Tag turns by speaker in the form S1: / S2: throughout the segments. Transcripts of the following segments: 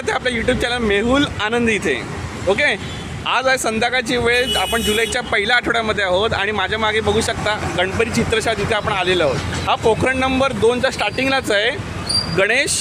S1: स्वागत आहे आपल्या यूट्यूब चॅनल मेहुल आनंद इथे. ओके आज आहे संध्याकाळची वेळ आपण जुलैच्या पहिल्या आठवड्यामध्ये आहोत आणि माझ्या मागे बघू शकता गणपती चित्रशाळा तिथे आपण आलेलो आहोत. हा पोखरण नंबर दोनच्या स्टार्टिंगलाच आहे गणेश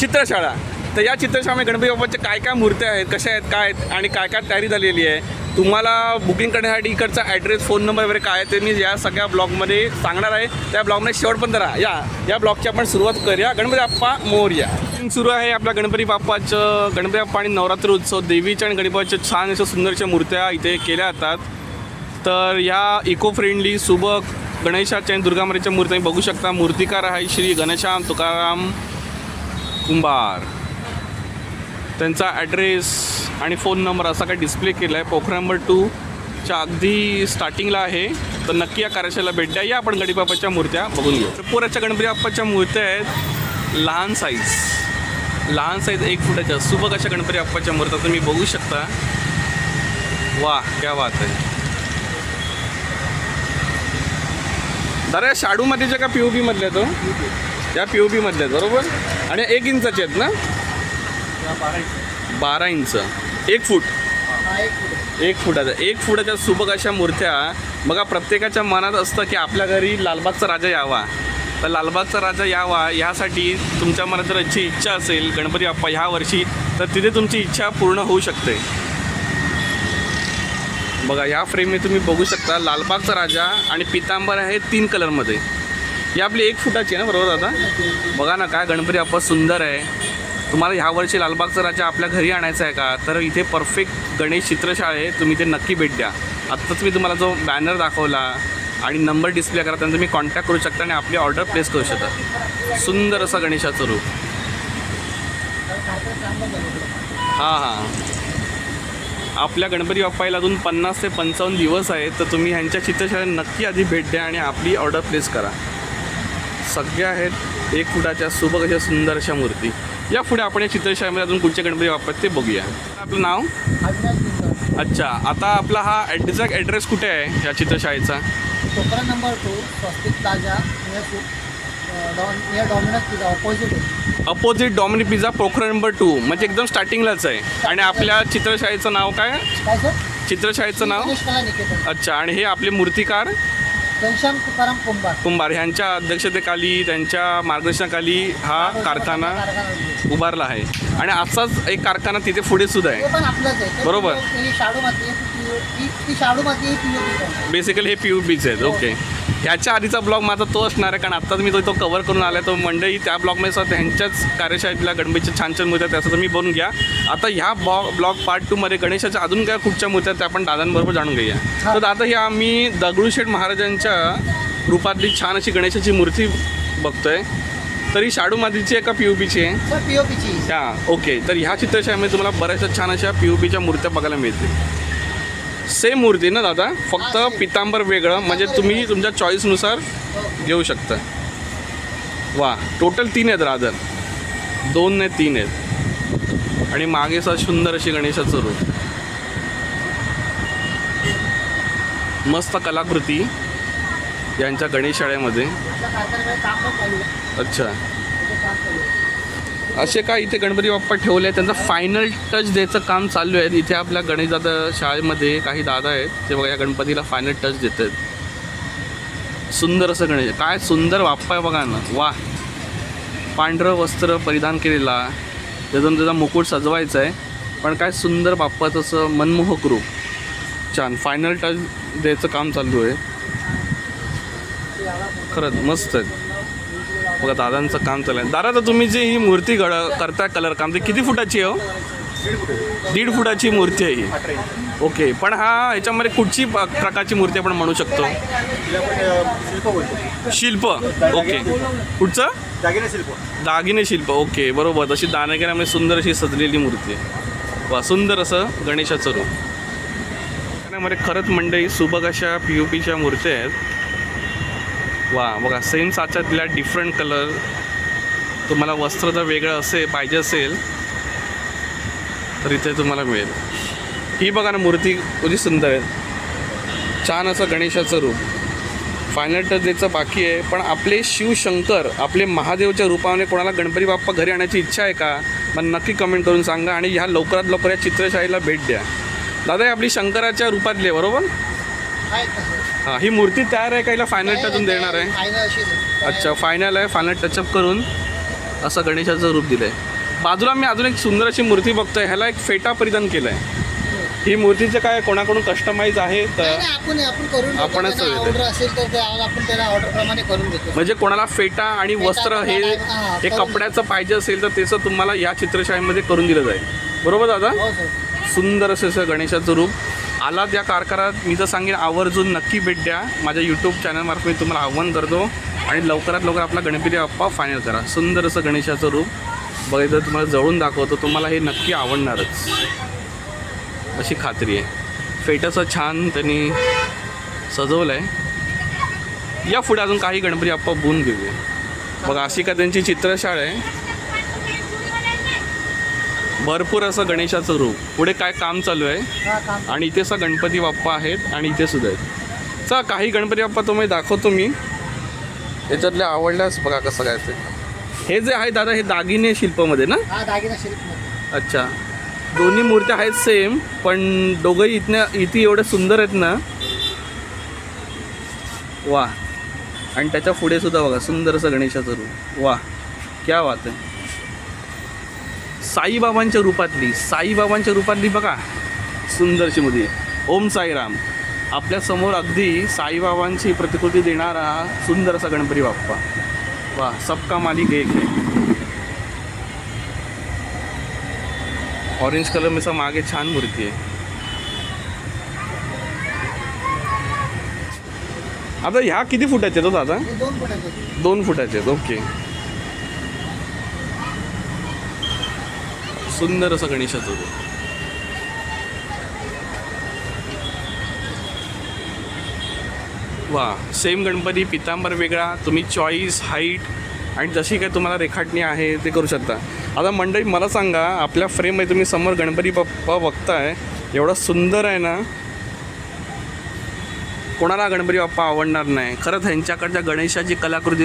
S1: चित्रशाळा. तर या चित्रशाळामध्ये गणपती बाप्पाचे काय काय मूर्त्या आहेत कशा आहेत काय आहेत आणि काय काय तयारी झालेली आहे? तुम्हाला बुकिंग करण्यासाठी इकडचा ॲड्रेस फोन नंबर वगैरे काय आहे ते मी या सगळ्या ब्लॉगमध्ये सांगणार आहे. त्या ब्लॉगमध्ये शेवटपर्यंत राहा या या ब्लॉगची आपण सुरुवात करूया. गणपती बाप्पा मोर्या. सुरू आहे आपल्या गणपती बाप्पाचं गणपती बाप्पा आणि नवरात्र उत्सव. देवीच्या आणि गणपतीच्या छान अशा सुंदरशा मूर्त्या इथे केल्या जातात. तर या इको फ्रेंडली सुबक गणेशाच्या आणि दुर्गामारीच्या मूर्त्या तुम्ही बघू शकता. मूर्तिकार आहे श्री गणेशाम तुकाराम कुंभार. त्यांचा ॲड्रेस आणि फोन नंबर असा काही डिस्प्ले केला आहे पोखरा नंबर टूच्या अगदी स्टार्टिंगला आहे. तर नक्की या कार्यशाला भेट द्या. या आपण गणपतीबाप्पाच्या मूर्त्या बघून घेऊ. पुराच्या गणपती बाप्पाच्या मूर्त्या आहेत. लहान साईज लहान साईज एक फुटाच्या. सुबक अशा गणपती बाप्पाच्या मूर्त्या तुम्ही बघू शकता. वा क्या बात आहे. दादा या शाडूमध्ये जे का पी ओ बीमधल्या तो हो? या पी ओ बीमधल्या आहेत बरोबर? आणि एक इंचाचे आहेत ना? बारा इंच. एक फूट. एक फुटाचा एक फुटाच्या सुबक अशा मूर्त्या. बघा प्रत्येकाच्या मनात असतं की आपल्या घरी लालबागचा राजा यावा. तर लालबागचा राजा यावा यासाठी तुमच्या मनात जर याची इच्छा असेल गणपती बाप्पा ह्या वर्षी तर तिथे तुमची इच्छा पूर्ण होऊ शकते. बघा ह्या फ्रेममध्ये तुम्ही बघू शकता लालबागचा राजा आणि पितांबर आहे तीन कलरमध्ये ही आपली एक फुटाची आहे ना बरोबर दादा? बघा ना काय गणपती बाप्पा सुंदर आहे. तुम्हाला ह्या वर्षी लालबागचा राजा आपल्या घरी आणायचा आहे का? तर इथे परफेक्ट गणेश चित्रशाळा आहे. तुम्ही ते नक्की भेट द्या. आत्ताच मी तुम्हाला जो बॅनर दाखवला आणि नंबर डिस्प्ले करा त्यांचा तुम्ही कॉन्टॅक्ट करू शकता आणि आपली ऑर्डर प्लेस करू शकता. सुंदर असं गणेशाचं रूप. हां हां. आपल्या गणपती बाप्पाला अजून पन्नास ते पंचावन्न दिवस आहेत. तर तुम्ही ह्यांच्या चित्रशाळेत नक्की आधी भेट द्या आणि आपली ऑर्डर प्लेस करा. सगळ्या आहेत. एक फुटाच्या सुबक अशा सुंदर अशा मूर्ती. या पुढे आपण या चित्रशाळेमध्ये अजून कुठचे गणपती आहेत ते बघूया. आपलं नाव? अच्छा आता आपला हा ॲड्रेस ॲड्रेस कुठे आहे या चित्रशाळेचा?
S2: Pokhran number two Swastik plaza Domino's pizza opposite
S1: opposite Domino's pizza Pokhran number two म्हणजे एकदम स्टार्टिंगलाच आहे. आणि आपल्या चित्रशाळेचं नाव काय? चित्रशाळेचं नाव? अच्छा आणि हे आपले मूर्तिकार?
S2: घनश्याम तुकाराम कुंभार
S1: कुंभार ह्यांच्या अध्यक्षतेखाली त्यांच्या मार्गदर्शनाखाली हा कारखाना. उभारला आहे आणि असाच एक कारखाना तिथे पुढे सुद्धा आहे
S2: पण आपलंच आहे ते
S1: बरोबर.
S2: शाडू माती ती शाडू माती ही
S1: बेसिकली हे पी यू बीच आहेत ओके ह्याच्या आधीचा ब्लॉग माझा तो असणार आहे कारण आत्ताच मी तो तो कवर करून आला आहे तो मंडळी त्या ब्लॉगमध्ये सुद्धा त्यांच्याच कार्यशाळेतल्या गणपतीच्या छान छान मूर्त्या त्याचं तुम्ही बनून घ्या. आता ह्या ब्लॉग ब्लॉग पार्ट टूमध्ये गणेशाच्या अजून काय कुठच्या मूर्त्या आहेत त्या आपण दादांबरोबर जाणून घेऊया. तर आता ही आम्ही दगडूशेठ महाराजांच्या रूपातली छान अशी गणेशाची मूर्ती बघतोय. तरी शाडू मातीची आहे का पी यू बीची आहे
S2: सर पीओपीची
S1: हां ओके तर ह्या चित्रशाळेमध्ये तुम्हाला बऱ्याचशा छान अशा पी यू पीच्या मूर्त्या बघायला मिळतील. सेम मूर्ती ना दादा? फक्त पितांबर वेगळं. म्हणजे तुम्ही तुमच्या चॉईसनुसार घेऊ शकता. वा टोटल तीन आहेत राधन दोन नाही तीन आहेत. आणि मागे सा सुंदर अशी गणेशाचं रूप. मस्त कलाकृती यांच्या गणेश शाळेमध्ये. अच्छा
S2: त्याचं काम चालू आहे
S1: असे काय इथे गणपती बाप्पा ठेवले आहेत. त्यांचं फायनल टच द्यायचं काम चालू आहे. इथे आपल्या गणेश दादा शाळेमध्ये काही दादा आहेत ते बघा या गणपतीला फायनल टच देत आहेत. सुंदर असं गणेश काय सुंदर बाप्पा आहे बघा ना. वा. पांढरं वस्त्र परिधान केलेला. त्यातून त्याचा मुकुट सजवायचा आहे. पण काय सुंदर बाप्पाचं असं मनमोहक रूप. छान. फायनल टच द्यायचं काम चालू आहे. खरंच मस्त आहे. बघा दादांचं काम चाललं आहे दादा तर तुम्ही जी ही मूर्ती घड करताय कलर काम ते किती फुटाची आहे हो? दीड फुटाची मूर्ती आहे ही. ओके पण हा ह्याच्यामध्ये कुठची प्रकारची मूर्ती आपण म्हणू शकतो?
S3: शिल्प.
S1: ओके कुठचं?
S3: दागिने शिल्प.
S1: दागिने शिल्प ओके बरोबर. तशी दानगिऱ्यामध्ये सुंदर अशी सजलेली मूर्ती आहे. वा सुंदर असं गणेशाचं रूप. मध्ये खरंच मंडई सुबक अशा पी यू पीच्या मूर्त्या आहेत. वा बघा सेम साच्यातल्या डिफरंट कलर तुम्हाला वस्त्र जर वेगळं असेल पाहिजे असेल तर इथे तुम्हाला मिळेल. ही बघा ना मूर्ती किती सुंदर आहे. छान असं गणेशाचं रूप. फायनल टच द्यायचं बाकी आहे पण आपले शिवशंकर आपले महादेवच्या रूपाने कोणाला गणपती बाप्पा घरी आणण्याची इच्छा आहे का? मग नक्की कमेंट करून सांगा आणि ह्या लवकरात लवकर या चित्रशाळेला भेट द्या. दादा आपली शंकराच्या रूपातली आहे बरोबर? हां ही मूर्ती तयार आहे का हिला फायनल टचून देणार आहे?
S2: फायनल अशीच आहे.
S1: अच्छा फायनल आहे फायनल टचअप करून असं गणेशाचं रूप दिलं आहे बाजूला मी अजून एक सुंदर अशी मूर्ती बघतोय ह्याला एक फेटा परिधान केलं आहे ही मूर्तीचं काय कोणाकडून कस्टमाइज आहे? तर
S2: नाही, आपण आपण करून देतो.
S1: आपणच
S2: त्यांना
S1: देतो.
S2: ऑर्डर असेल तर ते आपण त्याला ऑर्डर प्रमाणे करून देतो.
S1: म्हणजे कोणाला फेटा आणि वस्त्र हे
S2: हां,
S1: हे
S2: करून
S1: कपड्याचं पाहिजे असेल तर त्याचं तुम्हाला या चित्रशाळेमध्ये करून दिलं जाईल. बरोबर दादा?
S2: हो सर
S1: सुंदर असं असं गणेशाचं रूप. आलात या कारखान्यात. मी तर सांगेन आवर्जून नक्की भेट द्या. माझ्या यूट्यूब चॅनलमार्फत मी तुम्हाला आव्हान करतो. आणि लवकरात लवकर आपला गणपती बाप्पा फायनल करा. सुंदर असं गणेशाचं रूप. बघितलं तुम्हाला जवळून दाखवतो. तुम्हाला हे नक्की आवडणारच. अशी खात्री आहे. फेटसं छान त्यांनी सजवलं आहे या पुढे अजून काही गणपती बाप्पा बुन घेऊया. बघा अशी का त्यांची चित्रशाळा आहे. भरपूर असं गणेशाचं रूप. पुढे काय काम चालू आहे? आणि इथे असं गणपती बाप्पा आहेत आणि इथे सुद्धा आहेत. चला काही गणपती बाप्पा तुम्ही दाखवतो मी. याच्यातल्या आवडल्यास बघा कसं काय ते हे जे आहे दादा हे दागिने शिल्पामध्ये ना?
S2: हा दागिना शिल्प
S1: अच्छा. दोन्ही मूर्त्या आहेत सेम पण दोघंही इथल्या इथे एवढे सुंदर आहेत ना? वा आणि त्याच्या पुढे सुद्धा बघा सुंदर असं गणेशाचं रूप. वा क्या बात आहे. साईबाबांच्या रूपातली साईबाबांच्या रूपातली बघा सुंदरशी मध्ये ओम साईराम. आपल्यासमोर अगदी साईबाबांची प्रतिकृती देणारा सुंदर असा गणपती बाप्पा. वा सबका मालिक एक है ऑरेंज कलर में मागे छान मूर्ती आहे. आता ह्या किती फुटाचे आहेत हो दादा?
S2: दोन फुटाचे आहेत.
S1: दोन फुटाचे आहेत ओके. सुंदर असं गणेशाचं तो वा सेम गणपती पितांबर वेगळा तुम्ही चॉईस हाईट आणि जशी काही तुम्हाला रेखाटणी आहे ते करू शकता. आता मंडळी मला सांगा आपल्या फ्रेममध्ये तुम्ही समोर गणपती बाप्पा बघताय एवढा सुंदर आहे ना? कोणाला गणपती बाप्पा आवडणार नाही? खरंच ह्यांच्याकडच्या गणेशाची कलाकृती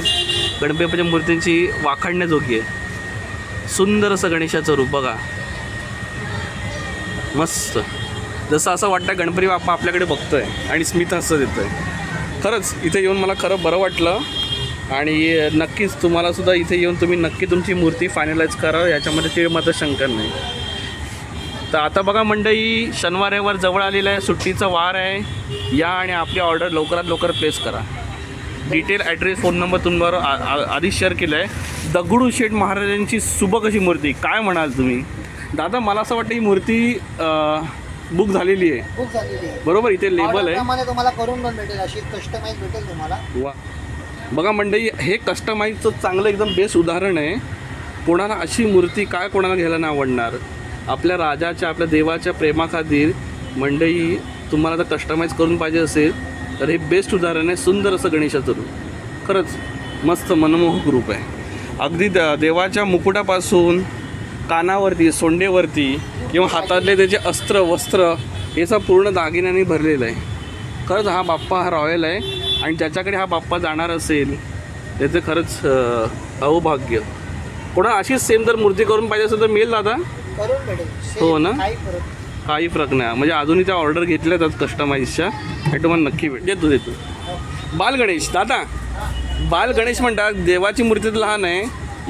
S1: गणपती बाप्पाच्या मूर्तींची वाखाणण्याजोगी आहे. सुंदर असं गणेशाचं रूप बघा. मस्त. जसं असं वाटतं गणपती बाप्पा आपल्याकडे बघतोय आणि स्मित देतो आहे खरंच इथे येऊन मला खरं बरं वाटलं. आणि नक्कीच तुम्हालासुद्धा इथे येऊन तुम्ही नक्की तुमची मूर्ती फायनलाइज करा याच्यामध्ये ते मात्र शंकर नाही. तर आता बघा मंडई शनिवार रविवार जवळ आलेलं आहे सुट्टीचा वार आहे. या आणि आपली ऑर्डर लवकरात लवकर प्लेस करा. डिटेल ॲड्रेस फोन नंबर तुम्हाला आधीच शेअर केला आहे दगडूशेठ महाराजांची सुबक अशी मूर्ती काय म्हणाल तुम्ही? दादा मला असं वाटतं ही मूर्ती बुक झालेली आहे.
S2: खूप झालेली आहे.
S1: बरोबर इथे लेबल आहे.
S2: तुम्हाला करून पण भेटेल अशी कस्टमाइज भेटेल तुम्हाला.
S1: वा. बघा मंडळी हे कस्टमाइजचं चांगलं एकदम बेस्ट उदाहरण आहे. कोणाला अशी मूर्ती काय कोणाला घ्यायला नाही आवडणार? आपल्या राजाच्या आपल्या देवाच्या प्रेमाखातीर मंडळी तुम्हाला जर कस्टमाइज करून पाहिजे असेल. तर हे बेस्ट उदाहरण आहे सुंदर असं गणेशाचं रूप. खरंच मस्त मनमोहक रूप आहे. अगदी द- देवाच्या मुकुटापासून कानावरती सोंडेवरती किंवा हातातले त्याचे अस्त्र वस्त्र हे सब पूर्ण दागिन्यांनी भरलेलं आहे. खरंच हा बाप्पा हा रॉयल आहे आणि ज्याच्याकडे हा बाप्पा जाणार असेल त्याचं खरंच अं, अहोभाग्य. कोणा अशीच सेम जर मूर्ती करून पाहिजे असेल तर मिळेल दादा? हो ना?
S2: काही फरक
S1: नाही. म्हणजे अजूनही त्या ऑर्डर घेतल्या जातात कस्टमाइजच्या आणि तुम्हाला नक्की भेट देतो देतो. बाल गणेश दादा. बाल गणेश म्हणतात देवाची मूर्ती तर लहान आहे.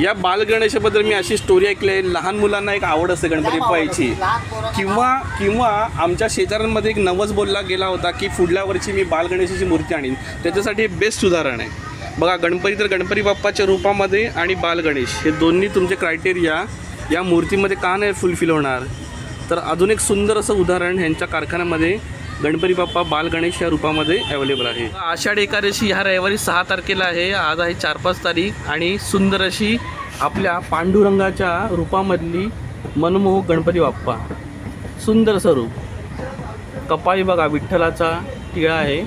S1: या बाल गणेशाबद्दल मी अशी स्टोरी ऐकली आहे. लहान मुलांना एक आवड असते गणपती. पाहायची. किंवा किंवा आमच्या शेजाऱ्यांमध्ये एक नवस बोलला गेला होता की पुढल्या वर्षी मी बाल गणेशाची मूर्ती आणीन. त्याच्यासाठी बेस्ट उदाहरण आहे. बघा गणपती तर गणपती बाप्पाच्या रूपामध्ये आणि बाल गणेश हे दोन्ही तुमचे क्रायटेरिया या मूर्तीमध्ये का नाही फुलफिल होणार? तर अजून एक सुंदर असं उदाहरण ह्यांच्या कारखान्यामध्ये गणपती बाप्पा बाल गणेश या रूपामध्ये अवेलेबल आहे. आषाढ एकादशी ह्या रविवारी सहा तारखेला आहे. आज आहे चार पाच तारीख आणि सुंदर अशी आपल्या पांडुरंगाच्या रूपामधली मनमोहक गणपती बाप्पा. सुंदर स्वरूप कपाळी बघा विठ्ठलाचा टिळा आहे.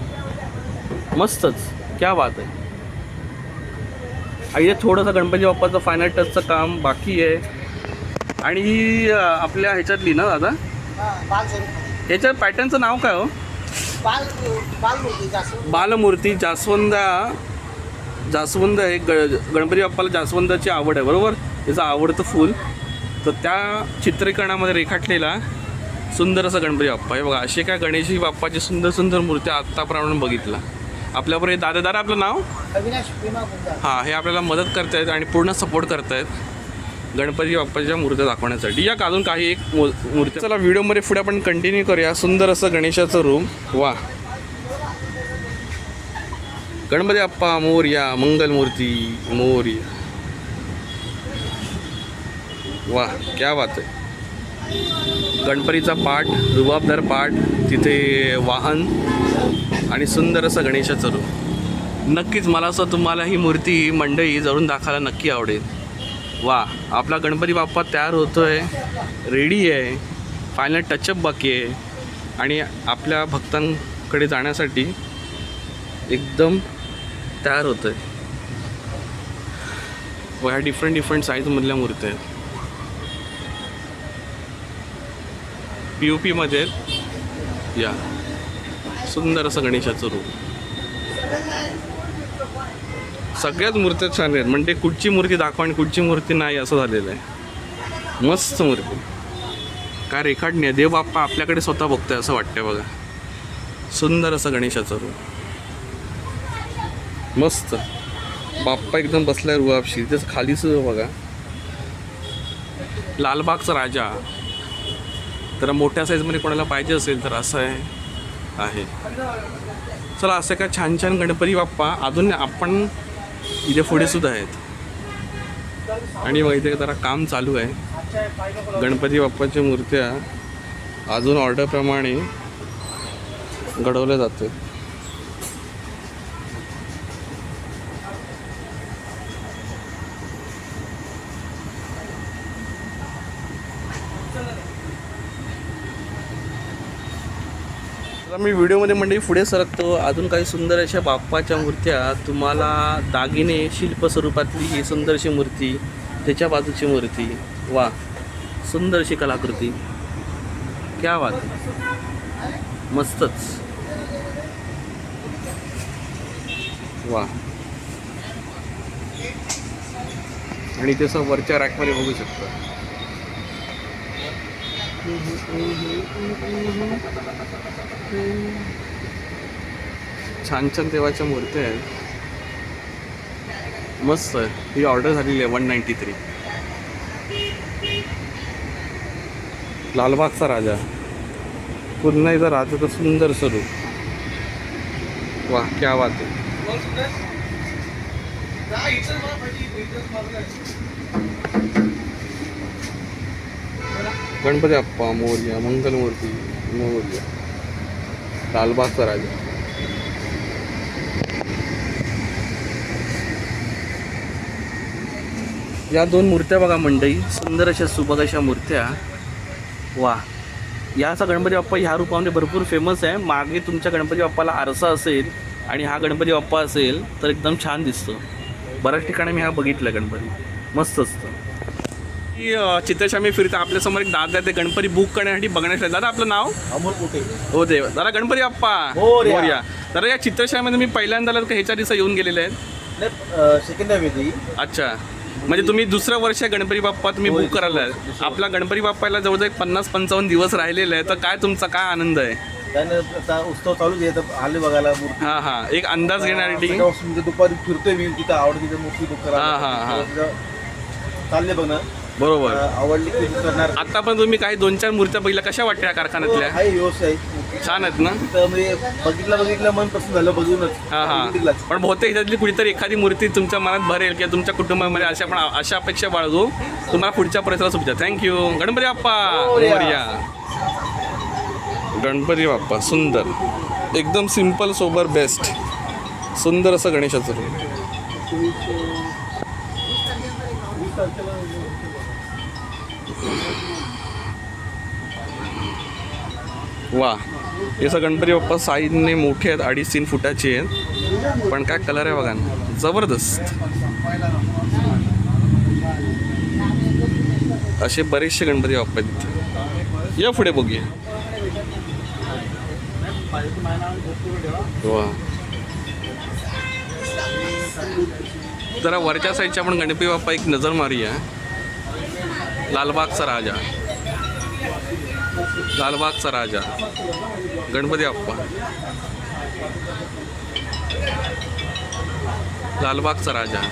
S1: मस्तच. क्या बात आहे. आणि थोडंसं गणपती बाप्पाचं फायनल टचचं काम बाकी आहे. आणि ही आपल्या ह्याच्यातली ना दादा?
S2: हा,
S1: ह्याच्या पॅटर्नचं नाव काय हो?
S2: बाल
S1: बालमूर्ती जास्वंदा. जास्वंद हे ग गणपती बाप्पाला जास्वंदाची आवड आहे बरोबर? त्याचं आवडतं फूल. तर त्या चित्रीकरणामध्ये रेखाटलेला सुंदर असा गणपती बाप्पा. आहे बघा असे काय गणेशी बाप्पाची सुंदर सुंदर मूर्त्या आत्ताप्रमाणे बघितला. आपल्याबरोबर हे दादा दादा आपलं नाव?
S2: अविनाश
S1: हां हे आपल्याला मदत करतायत आणि पूर्ण सपोर्ट करतायत. गणपती बाप्पाच्या मूर्त्या दाखवण्यासाठी. या अजून काही एक मूर्ती चला व्हिडिओमध्ये पुढे आपण कंटिन्यू करूया. सुंदर असं गणेशाचं रूम वा. गणपती बाप्पा मोर्या मंगलमूर्ती मोर्या. वा क्या बात आहे. गणपतीचा पाठ रुबाबदार पाठ तिथे वाहन आणि सुंदर असं गणेशाचं रूप नक्कीच मला असं तुम्हाला ही मूर्ती मंडई जरून दाखवायला नक्की आवडेल. वा आपला गणपती बाप्पा तयार होतो आहे रेडी आहे फायनल टचअप बाकी आहे. आणि आपल्या भक्तांकडे जाण्यासाठी एकदम तयार होतं आहे व ह्या डिफरंट डिफरंट साईजमधल्या मूर्त्या आहेत. पी ओ पीमध्ये या. सुंदर असं गणेशाचं रूप. सगळ्याच मूर्त्या छान आहेत. म्हणजे कुठची मूर्ती दाखवा आणि कुठची मूर्ती नाही असं झालेलं आहे. मस्त मूर्ती. काय रेखाटणी आहे. देव बाप्पा आपल्याकडे स्वतः बघतोय असं वाटतंय बघा. सुंदर असं गणेशाचं रूप. मस्त. बाप्पा एकदम बसलाय रुआपशी त्याचं खाली सुद्धा बघा. लालबागचा राजा. तर मोठ्या साईजमध्ये कोणाला पाहिजे असेल तर असं आहे. आहे. चला असं काय छान छान गणपती बाप्पा. अजून आपण इथे पुढे सुद्धा आहेत. आणि मग इथे जरा काम चालू आहे. गणपती बाप्पाच्या मूर्त्या अजून ऑर्डरप्रमाणे घडवल्या जातात. मी व्हिडिओमध्ये म्हणजे पुढे सरकतो. अजून काही सुंदर अशा बाप्पाच्या मूर्त्या. तुम्हाला दागिने शिल्प स्वरूपातली ही सुंदरशी मूर्ती त्याच्या बाजूची मूर्ती. वा सुंदरशी कलाकृती. क्या वाद मस्तच. वा. आणि तसं वरच्या रॅकमध्ये बघू शकता. छान छान देवाच्या मूर्त्या आहेत. मस्त ही ऑर्डर झालेली आहे वन नाईन्टी थ्री. लालबागचा राजा. पुन्हा एकदा राजाचं सुंदर स्वरूप. वा क्या वाद आहे. गणपती अप्पा मोर्या मंगलमूर्ती मोर्या. लालबागचा राजा. या दोन मूर्त्या बघा मंडई सुंदर अशा सुबक अशा मूर्त्या. वा. याचा गणपती बाप्पा ह्या रूपामध्ये भरपूर फेमस आहे. मागे तुमच्या गणपती बाप्पाला आरसा असेल आणि हा गणपती बाप्पा असेल तर एकदम छान दिसतो. बऱ्याच ठिकाणी मी हा बघितला गणपती. मस्त असतं. ही अ, चित्रशामी फिरता आपल्यासमोर एक दादा आहे ते गणपती बुक करण्यासाठी बघण्यासाठी दादा आपलं नाव?
S3: अमोल कुठे
S1: हो देव दादा गणपती बाप्पा.
S3: मोरया.
S1: मोरया. दादा या चित्रशाळेमध्ये मी पहिल्यांदा आलो का ह्याच्या दिवसा येऊन गेलेले आहेत.
S3: सेकंड
S1: अच्छा. म्हणजे तुम्ही दुसरं वर्ष गणपती बाप्पा तुम्ही
S3: होय,
S1: बुक करायला आहे.
S3: दुसरं.
S1: आपला गणपती बाप्पाला जवळजवळ एक पन्नास पंचावन्न दिवस राहिलेले आहे तर काय तुमचा काय आनंद आहे?
S3: आता उत्सव चालूच आहे तर आले बघायला मूर्ती.
S1: हा हा. एक अंदाज घेण्यासाठी
S3: सकाळपासून म्हणजे दुपारी फिरतोय मी तिथं आवडती मूर्ती बुक
S1: हा, हा, हा.
S3: चालले बघ ना
S1: बरोबर.
S3: आवडली की करणार?
S1: आता पण तुम्ही काही दोन चार मूर्त्या बघितल्या कशा वाटल्या या कारखान्यातल्या?
S3: आहे.
S1: छान आहेत ना?
S3: तर म्हणजे बघितलं बघितलं मन प्रसन्न झालं बघूनच.
S1: हा हा. पण बहुतेक ह्याच्यातली कुठेतरी एखादी मूर्ती तुमच्या मनात भरेल किंवा तुमच्या कुटुंबामध्ये अशा पण अशा अपेक्षा बाळगू. तुम्हाला पुढच्या परिसरात शुभेच्छा थँक्यू गणपती बाप्पा.
S3: मोरया.
S1: मोरया. गणपती बाप्पा सुंदर. एकदम सिंपल सोबर बेस्ट सुंदर असं गणेशाचं रूप. वा. हे गणपती बाप्पा साईजने मोठे आहेत अडीच तीन फुटाचे आहेत. पण काय कलर आहे बघा ना. जबरदस्त. असे बरेचसे गणपती बाप्पा आहेत या पुढे बघूया. वा. जरा वरच्या साईडच्या आपण गणपती बाप्पा एक नजर मारूया. लालबागचा राजा. लालबागचा राजा. गणपती बाप्पा. लालबागचा राजा.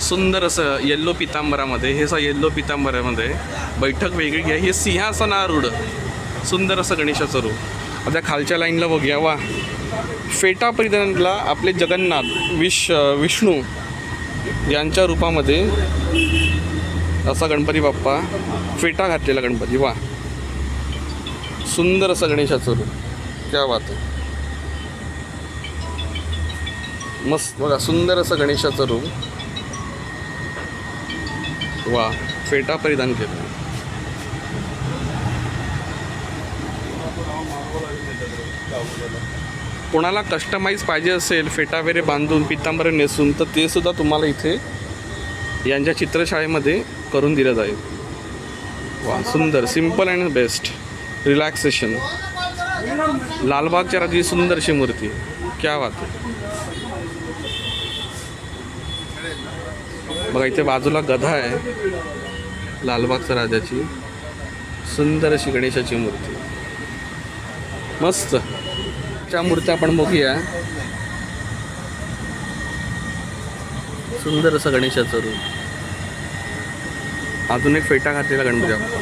S1: सुंदर असं येल्लो पितांबरामध्ये हे असं येल्लो पितांबरामध्ये बैठक वेगळी आहे हे सिंहासनारूढ. सुंदर असं गणेशाचं रूप. आता खालच्या लाईनला बघूया. वा. फेटा परिधानला आपले जगन्नाथ विश विष्णू यांच्या रूपामध्ये असा गणपती बाप्पा फेटा घातलेला गणपती. वा. सुंदर असं गणेशाचं रूप. क्या वात मस्त बघा सुंदर असं गणेशाचं रूप. वा फेटा परिधान केलं. कोणाला कस्टमाइज पाहिजे असेल फेटा बांधून पितांबरे नेसून तर ते सुद्धा तुम्हाला इथे यांच्या चित्रशाळेमध्ये करून दिलं जाईल. वा सुंदर सिंपल अँड बेस्ट रिलॅक्सेशन लालबागच्या राजाची सुंदरशी मूर्ती. क्या वात बघा इथे बाजूला गधा आहे. लालबागच्या राजाची सुंदर अशी गणेशाची मूर्ती. मस्त. च्या मूर्त्या आपण बघूया. सुंदर असं गणेशाचं रूप. अजून एक फेटा घातलेला गणपती आपण.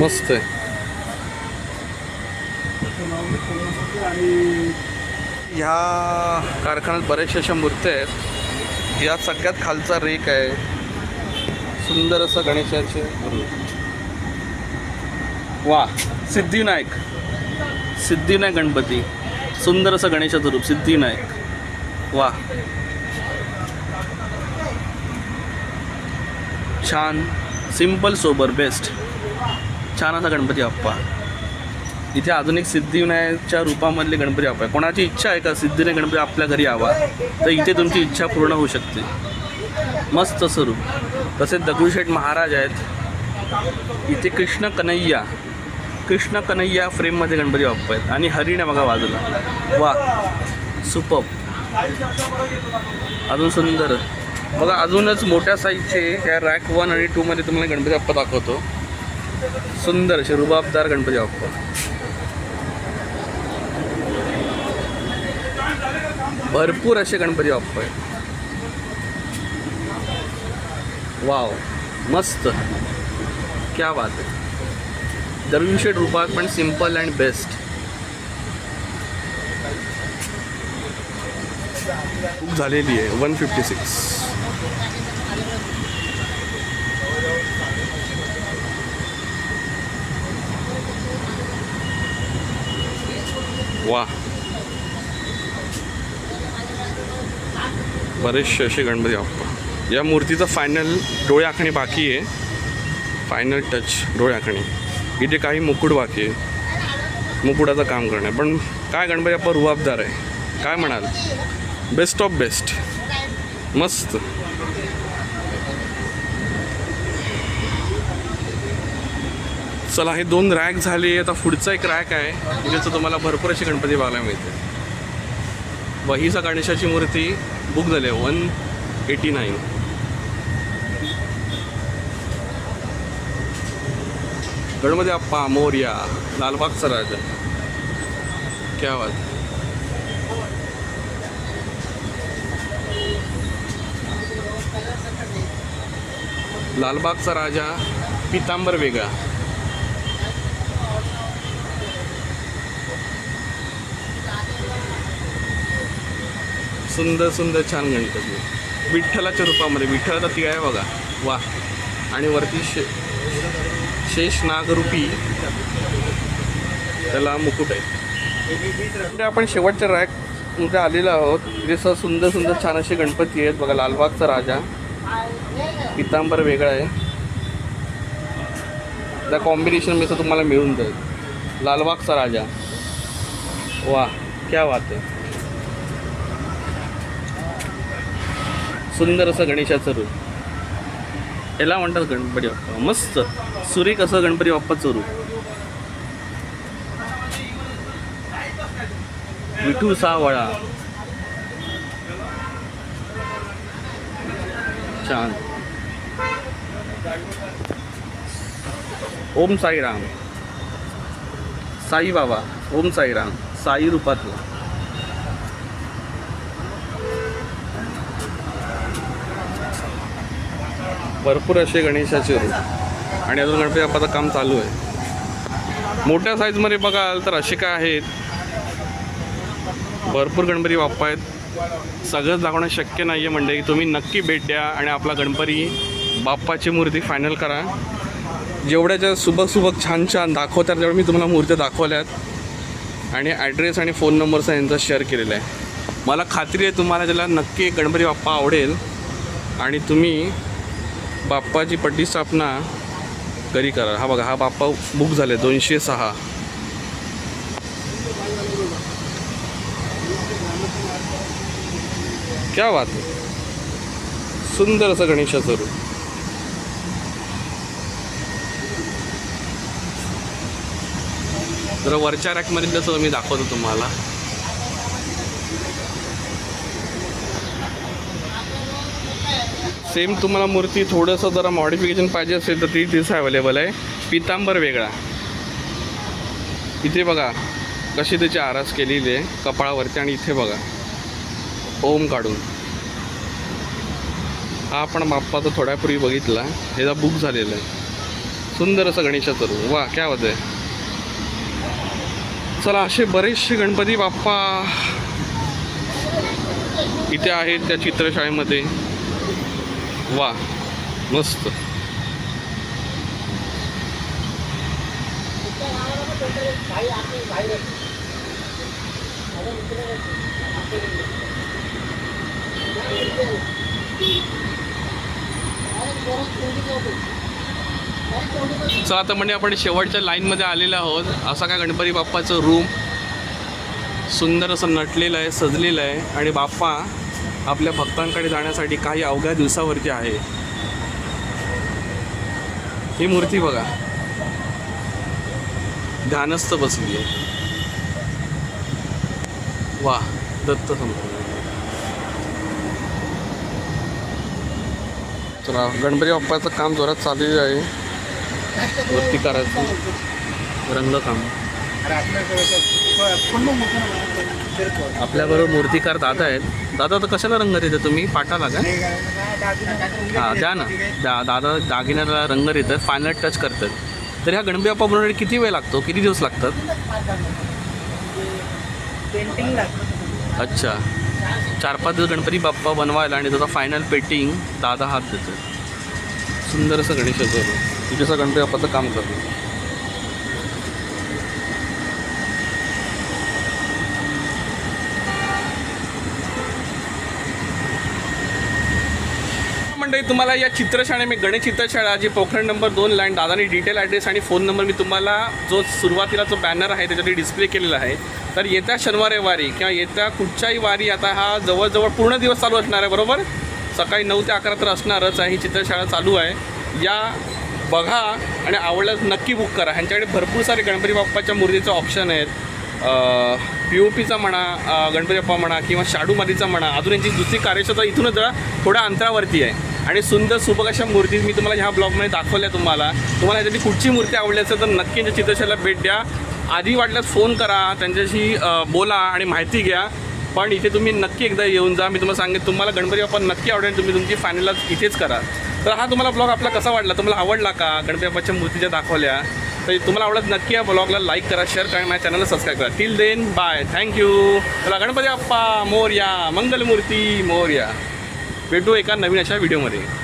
S1: मस्त आहे. ह्या कारखान्यात बऱ्याचशा अशा मूर्त्या आहेत. यात सगळ्यात खालचा रेक आहे. सुंदर असं गणेशाचे वा सिद्धिविनायक. सिद्धिनायक गणपती. सुंदर असं गणेशाचं रूप सिद्धिनायक वा. छान. Simple sober best. छान असा गणपती बाप्पा. इथे अजून एक सिद्धिविनायकच्या रूपामधले गणपती बाप्पा. आहे कोणाची इच्छा आहे का सिद्धिविनायक गणपती आपल्या घरी यावा? तर इथे तुमची इच्छा पूर्ण होऊ शकते. मस्त स्वरूप. तसेच दगडूशेठ महाराज आहेत. इथे कृष्ण कन्हैया. कृष्ण कन्हैया फ्रेममध्ये गणपती बाप्पा आहेत. आणि हरिण बघा बाजूला. वा सुपप अजून सुंदर. बघा अजूनच मोठ्या साईजचे या रॅक वन आणि टूमध्ये तुम्हाला गणपती बाप्पा दाखवतो. सुंदर असे रुबाबदार गणपती बाप्पा. भरपूर असे गणपती बाप्पा आहेत. वाव मस्त. क्या बात आहे. दरविशेड रूपात पण सिंपल अँड बेस्ट खूप झालेली आहे. वन फिफ्टी सिक्स वा बरेचसे असे गणपती बाप्पा. या मूर्तीचं फायनल डोळे आखणी बाकी आहे. फायनल टच डोळे आखणी. इथे काही मुकुट बाकी आहे. मुकुडाचं काम करणं आहे. पण काय गणपती आपण रुबाबदार आहे. काय म्हणाल? बेस्ट ऑफ बेस्ट मस्त. चला हे दोन रॅक झाले. आता पुढचा एक रॅक आहे. ज्याचं तुम्हाला भरपूर अशी गणपती बघायला मिळते वहीचा गणेशाची मूर्ती बुक झाली आहे. वन एटी नाईन गणपती आप्पा मोर्या लालबागचा राजा. क्या बात. लालबागचा राजा पितांबर वेगळा सुंदर सुंदर छान गणपती विठ्ठलाच्या रूपामध्ये विठ्ठलाचा ती आहे बघा. वा आणि वरती शे शेष नागरूपी त्याला मुकुट आहे. आपण शेवटच्या रॅकमध्ये आलेलो आहोत. इथे सर सुंदर सुंदर छान असे गणपती आहेत. बघा लालबागचा राजा. पितांबर वेगळा आहे. त्या कॉम्बिनेशनमध्ये तुम्हाला मिळून जाईल. लालबागचा राजा. वा क्या बात आहे. सुंदर असं गणेशाचं रूप. याला म्हणतात गणपती बाप्पा. मस्त. सुरेख असं गणपती बाप्पाचं रूप विठू सावळा. छान. ओम साईराम. साई बाबा ओम साईराम. साई रूपातला. भरपूर असे गणेशाचे रूप. आणि अजून गणपती बाप्पाचं काम चालू आहे. मोठ्या साईजमध्ये बघाल तर असे काय आहेत? भरपूर गणपती बाप्पा आहेत. सगळंच दाखवणं शक्य नाही आहे म्हणजे तुम्ही नक्की भेट द्या आणि आपला गणपती बाप्पाची मूर्ती फायनल करा. जेवढ्या ज्या सुबक सुबक छान छान दाखवतात तेवढ्या मी तुम्हाला मूर्त्या दाखवल्यात. आणि ॲड्रेस आणि फोन नंबरचा यांचा शेअर केलेला आहे. मला खात्री आहे तुम्हाला त्याला नक्की गणपती बाप्पा आवडेल. आणि तुम्ही बाप्पाची पट्टी स्थापना करी करार. हा बघा हा बाप्पा बुक झाले दोनशे सहा. क्या बात आहे सुंदर असं गणेशाचं रूप. जरा वरच्या रॅकमध्ये तसं मी दाखवतो तुम्हाला. सेम तुम्हाला मूर्ती थोडंसं जरा मॉडिफिकेशन पाहिजे असेल तर ती तिथं अवेलेबल आहे. पितांबर वेगळा. इथे बघा कशी त्याची आरास केलेली आहे कपाळावरती आणि इथे बघा. ओम काढून. हा आपण बाप्पाचा थोड्यापूर्वी बघितला. ह्याचा बुक झालेला आहे. सुंदर असं गणेशाचं रूप. वा क्या होतं आहे. चला असे बरेचसे गणपती बाप्पा इथे आहेत त्या चित्रशाळेमध्ये. वा मस्त. चला आता म्हणजे आपण शेवटच्या लाईनमध्ये आलेलो आहोत. असा काय गणपती बाप्पाचं रूम सुंदर असं नटलेलं आहे सजलेलं आहे. आणि बाप्पा आपल्या भक्तांकडे जाण्यासाठी काही अवघ्या दिवसावरती आहे. ही मूर्ती बघा. ध्यानस्थ बसली आहे. वा दत्त संप्रदाय चला गणपती बाप्पाचं काम जोरात चालू आहे. वरती करायचं. रंगकाम. आपल्याबरोबर मूर्तिकार दादा आहेत. दादा तर कशाला रंग देता तुम्ही? पाटाला का? हां द्या ना. दा दादा दागिन्याला रंग देतात फायनल टच करतात. तर ह्या गणपती बाप्पा बनवण्यासाठी किती वेळ लागतो? किती दिवस लागतात? अच्छा. चार पाच दिवस गणपती बाप्पा बनवायला आणि त्याचा फायनल पेटिंग दादा हात देतो सुंदर असं गणेश रूप. गणपती बाप्पाचं काम करतो. मंडळी तुम्हाला या चित्रशाळे मी गणेश चित्रशाळा जी पोखरण नंबर दोन लाईन दादानी डिटेल ॲड्रेस आणि फोन नंबर मी तुम्हाला जो सुरुवातीला जो बॅनर आहे त्याच्यावरती डिस्प्ले केलेला आहे. तर येत्या शनिवारी वारी किंवा येत्या कुठच्याही वारी आता हा जवळजवळ पूर्ण दिवस चालू असणार आहे बरोबर? सकाळी नऊ ते अकरा तर असणारच आहे ही चित्रशाळा चालू आहे. या बघा आणि आवडल्यास नक्की बुक करा. ह्यांच्याकडे भरपूर सारे गणपती बाप्पाच्या मूर्तीचे ऑप्शन आहेत. पी ओ पीचा म्हणा गणपती बाप्पा म्हणा किंवा शाडू मातीचा म्हणा अजून यांची दुसरी कार्यक्षमता इथूनच जरा थोड्या अंतरावरती आहे. आणि सुंदर सुबक अशा मूर्ती मी तुम्हाला ह्या ब्लॉगमध्ये दाखवल्या तुम्हाला. तुम्हाला याच्यातली कुठची मूर्ती आवडली असेल तर नक्की चित्रशाला भेट द्या. आधी वाटल्यास फोन करा त्यांच्याशी बोला आणि माहिती घ्या. पण इथे तुम्ही नक्की एकदा येऊन जा. मी तुम्हाला सांगेन तुम्हाला गणपती बाप्पा नक्की आवडेल तुम्ही तुमची फायनलला इथेच करा. तर हा तुम्हाला ब्लॉग आपला कसा वाटला? तुम्हाला आवडला का? गणपती बाप्पाच्या मूर्ती ज्या दाखवल्या. तर तुम्हाला आवडत नक्की या ब्लॉगला लाईक करा शेअर करा माझ्या चॅनलला सबस्क्राईब करा. टिल देन बाय थँक्यू चला गणपती बाप्पा मोर्या मंगलमूर्ती मोर्या. भेटू एका नवीन अशा व्हिडिओमध्ये.